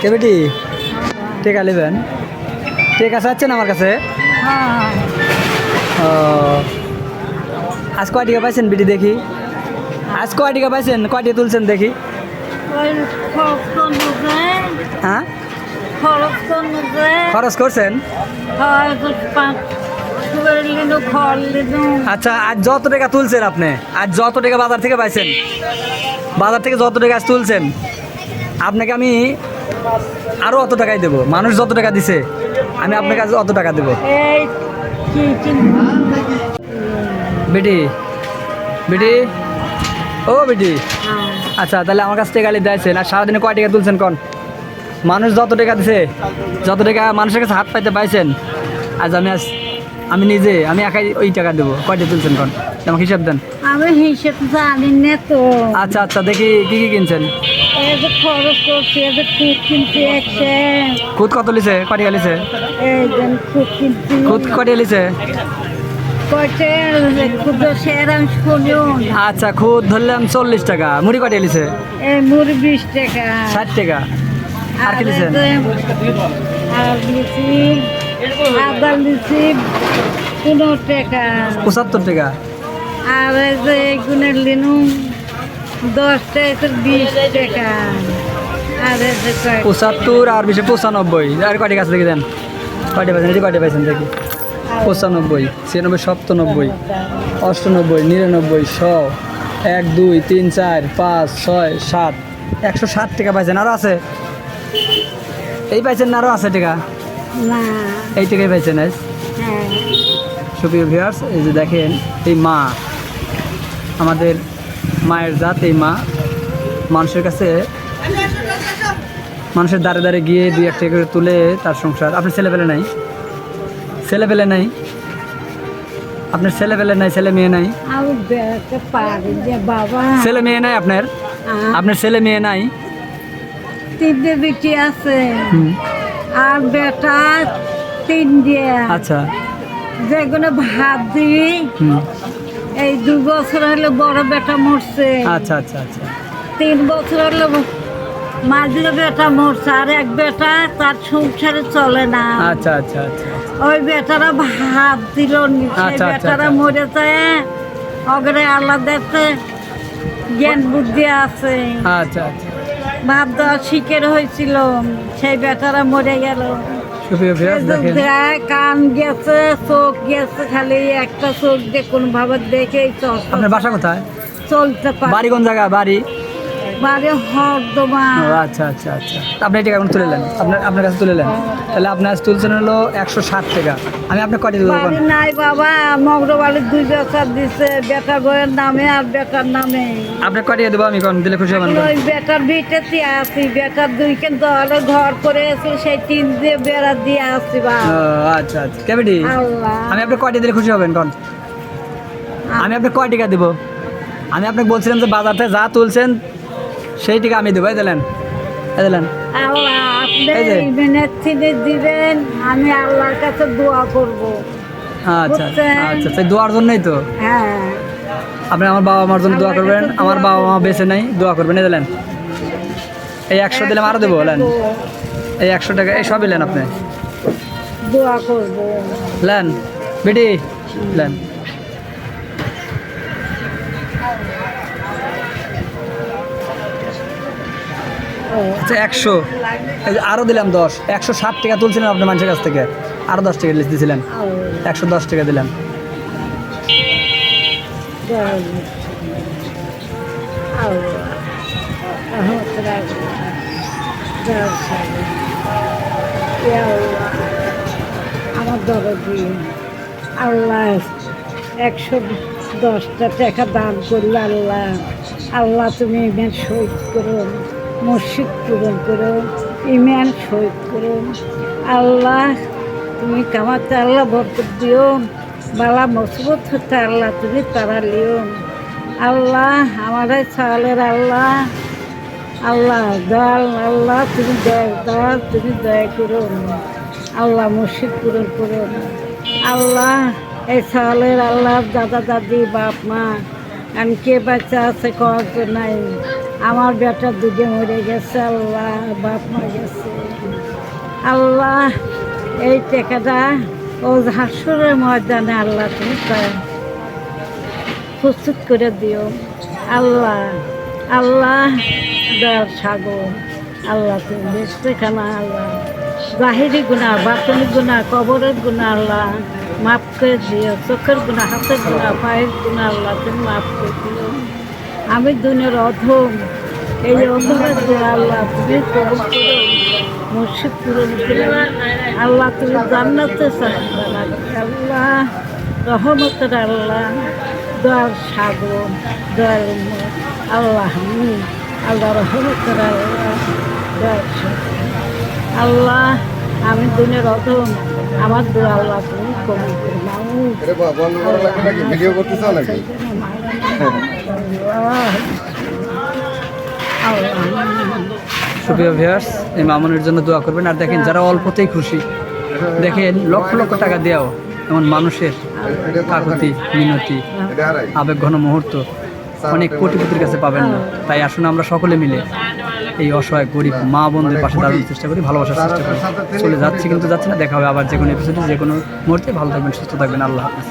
কে বেটি? টেকা নেবেন টেকা চাচ্ছেন আমার কাছে? ও, আজ কয় পাইছেন বেটি দেখি? আজ কয় পাইছেন? কয় তুলছেন দেখি? হ্যাঁ? খরচ করছেন? আচ্ছা আজ যত টাকা তুলছেন আপনি, আজ যত টাকা বাজার থেকে পাইছেন, বাজার থেকে যত টাকা তুলছেন, আপনাকে আমি আরও অত টাকাই দেবো। মানুষ যত টাকা দিছে আমি আপনাকে আজ অত টাকা দেবো। বেটি বেটি ও বেটি হ্যাঁ। আচ্ছা তাহলে আমার কাছ থেকে গালি দিয়েছেন। আর সারাদিনে কয় টাকা তুলছেন কোন? মানুষ যত টাকা দিছে যত টাকা মানুষের কাছে হাত পাইতে পাইছেন আজ আমি আজ আমি নিজে আমি একাই ওই টাকা দেবো। কয় টাকা তুলছেন কোন? আমাকে হিসাব দেন। আমি হিসেব জানি না তো। আচ্ছা আচ্ছা দেখি কি কি কিনছেন। যে খরচ করছি যে খুব কিনছি একশো খুদ কত লিছে? কয় টাকা লিছে? এই যে খুব কিনছি খুদ কয় টাকা লিছে আচ্ছা খুদ ধরলাম চল্লিশ টাকা। মুড়ি কয় টাকা লিছে মুড়ি বিশ টাকা। ষাট টাকা। আর কি আর লিচি আদা লিচি পনেরো টাকা। পঁচাত্তর টাকা। আর এই যে এগুনের তো বিশ টাকা। পঁচাত্তর আর বিশে পঁচানব্বই। আর কয় টাকা আছে দেখি দেন? কয়টা পাইছেন? এটি কয়টা পাইছেন দেখি। পঁচানব্বই ছিয়ানব্বই সপ্তানব্বই অষ্টানব্বই নিরানব্বই শ এক দুই তিন চার পাঁচ ছয় সাত একশো ষাট টাকা পাইছেন। আরও আছে? এই পাইছেন না আরও আছে টাকা? এই টাকাই পাইছেন আজ হ্যাঁ। সুপ্রিয় ভিউয়ার্স এই যে দেখেন এই মা আমাদের মায়ের জাত এই মা। মানুষের কাছে মানুষের দাঁড়ে দাঁড়ে গিয়ে দুই একটা করে তুলে তার সংসার। আপনার ছেলেপেলে নাই? ছেলেপেলে নাই? আপনার ছেলেপেলে নাই ছেলে মেয়ে নাই? ছেলে মেয়ে নাই আপনার? আপনার ছেলে মেয়ে নাই? তিনটে বেটি আছে। আর বেটা তিন দিয়ে আচ্ছা। যেগুলো ভাত দিই এই দু বছর হলে বড় বেটা মরছে। আচ্ছা আচ্ছা আচ্ছা। তিন বছর হলে মাঝলে বেটা মরছে আর এক বেটা তার সংসারে চলে না। আচ্ছা আচ্ছা আচ্ছা। ওই বেটারা ভাত দিল সেই আচ্ছা, আচ্ছা, বেটারা আচ্ছা। মরে যায় অগরে আল্লাহ দেখতে জ্ঞান বুদ্ধি আছে। আচ্ছা আচ্ছা। ভাব দেওয়া শিখের হয়েছিল সেই বেটারা মরে গেল। কান গেছে চোখ গেছে খালি একটা চোখ দিয়ে দেখেই আপনার বাসা কোথায়? চলতে পারে বাড়ি কোন জায়গা? বাড়ি? বাড়ি হরদমা আচ্ছা আচ্ছা আচ্ছা। আপনি টাকা এখন তুলে নেন। আপনার আপনার কাছে তুলে নেন। তাহলে আপনার তুলছেন হলো একশো ষাট টাকা। আমি আপনার কটি দেবো নাই বাবা দুই বেচার দিছে বেটার বইয়ের নামে আর বেটার নামে। আপনার কটি দেবো আমি কোন দিলে খুশি হবেন ওই বেটার আছি বেটার দলে ঘর করে আছে সেই তিন দিয়ে বেড়া দিয়ে আসছি বা আচ্ছা আচ্ছা। কেবিটি আমি আপনার কটি দিলে খুশি হবেন কোন? আমি আপনার কয় টাকা দেবো? আমি আপনাকে বলছিলাম যে বাজার থেকে যা তুলছেন সেই টাকা আমি দেবো দিলেন দিলেন। আপনি এই যে। ইমেনের থেকে দিবেন আমি আল্লাহর কাছে দোয়া করব। আচ্ছা আচ্ছা সেই দোয়ার জন্যই তো? হ্যাঁ। আপনি আমার বাবা মার জন্য দোয়া করবেন আমার বাবা মা বেঁচে নাই দোয়া করবেন এই দিলেন। এই একশো দিলাম আরও দেবো বলেন। এই একশো টাকা এই সবই নেন আপনি। দোয়া করব। লেন বেটি লেন। আচ্ছা একশো। আরও দিলাম দশ। একশো ষাট টাকা তুলছিলেন আপনার মানুষের কাছ থেকে। আরও দশ টাকা লিস্ট দিয়েছিলেন একশো দশ টাকা দিলাম। আমার দরদি আল্লাহ একশো দশটা টাকা দান করলে আল্লাহ। আল্লাহ তুমি শহীদ করো। মসজিদ পূরণ করো ইমান শহীদ করো। আল্লাহ, তুমি কামাতে আল্লাহ বরকত দিও। বালা মসবত হতে আল্লাহ তুমি তারা লিও। আল্লাহ আমার চালের আল্লাহ আল্লাহ দাল আল্লাহ তুমি দয়া দাল তুমি দয়া করো। আল্লাহ মসজিদ পূরণ করো। আল্লাহ, এই সালের আল্লাহ দাদা দাদি, বাপ মা, আমি কে বাচ্চা আছে কত নাই। আমার বেটা দুজে মরে গেছে, আল্লাহ, বাপ মরে গেছে। আল্লাহ, এই টাকাটা ও হাসুরের ময়দানে আল্লাহ তুমি প্রস্তুত করে দিও। আল্লাহ আল্লাহ, দয়াল সাগর, আল্লাহ তুমি দেখতে খানা আল্লাহ। জাহিরি গুণা বাতনি গুণা কবরের গুণা আল্লাহ, মাফ করে দিও। চোখের গুণা হাতের গুণা পায়ের গুণা আল্লাহ তুমি মাফ করে দিও। আমি দুনের অধম। এই অধমের দোয়া আল্লাহ তুমি কবুল করো। মুর্শিদ পূরণ করো। আল্লাহ তুমি জান্নাতে আল্লাহ রহমতের আল্লাহ দয়াল সাগর উম্মত, আল্লাহ আমি আল্লাহ রহমতের আল্লাহ সাগর। আল্লাহ আমি দুনের অধম। আমার দোয়া আল্লাহ তুমি কবুল করো। মানুষ ভিডিও করতেছ নাকি? সুপ্রিয় ভিউয়ার্স এই মামুনের জন্য দোয়া করবেন। আর দেখেন, যারা অল্পতেই খুশি, দেখেন, লক্ষ লক্ষ টাকা দেওয়া এমন মানুষের কাকুতি, মিনতি, আবেগ ঘন মুহূর্ত অনেক কোটিপতির কাছে পাবেন না। তাই আসুন আমরা সকলে মিলে এই অসহায়, গরিব মা বোনদের পাশে দাঁড়ানোর চেষ্টা করি, ভালোবাসার চেষ্টা করি। চলে যাচ্ছি, কিন্তু যাচ্ছি না, দেখা হবে আবার যে কোনো এপিসোডে যে কোনো মুহূর্তে। ভালো থাকবেন, সুস্থ থাকবেন, আল্লাহ হাফিজ।